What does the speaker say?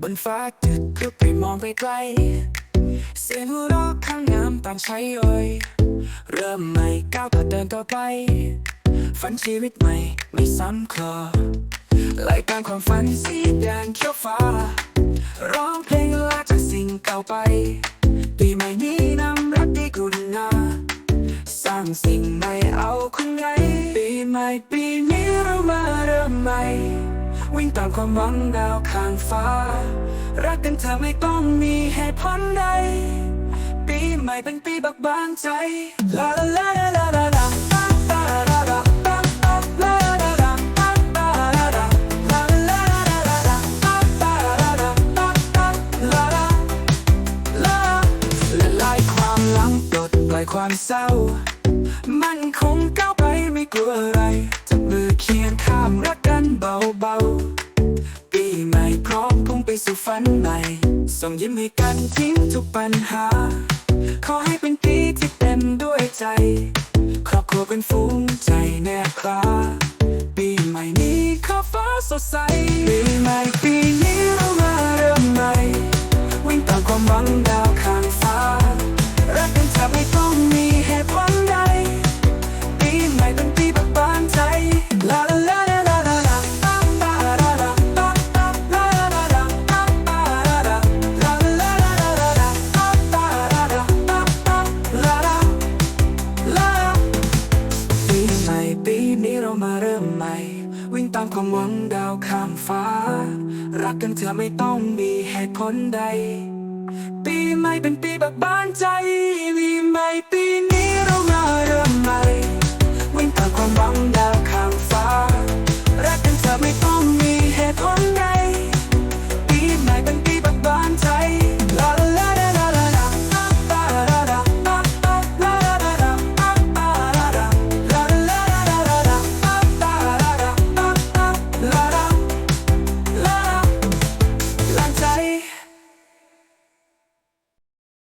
บนฟ้าจุดก็ไปมองไปไกล เสียงร้องข้างน้ำตามใช้ย่อย เริ่มใหม่ก้าวผ่านเดินต่อไป ฝันชีวิตใหม่ ไม่ซ้ำคลอไายการความฝันสีแดงเขียวฟ้า ร้องเพลงลาจากสิ่งเก่าไป ปีใหม่นี้นำรักที่กรุณา สร้างสิ่งใหม่ มาเริ่มใหม่ วิ่งตามความหวังดาวข้างฟ้า รักกันเธอไม่ต้องมีเหตุผลใด ปีใหม่เป็นปีบักบานใจลาลาลาลาลาลาความเศร้า มันคงก้าวไปไม่กลัว เบาๆ ปีใหม่พร้อมพุ่งไปสู่ฝันใหม่ ส่งยิ้มให้กันทิ้งทุกปัญหา ขอให้เป็นปีที่เต็มด้วยใจ ครอบครัวเป็นฝูงใจแนบคลาปีใหม่นี้ขอฟ้าสดใส ปีใหม่ปีนี้เรามาเริ่มใหม่ วิ่งตามความหวังดาวข้างฟ้า รักกันแทบไม่ต้องมีเหตุผล ปีใหม่ปีนี้เรามาเริ่มใหม่ วิ่งตามความหวังดาวข้ามฟ้า รักกันเธอไม่ต้องมีเหตุผลใด ปีใหม่เป็นปีแบบบานใจวี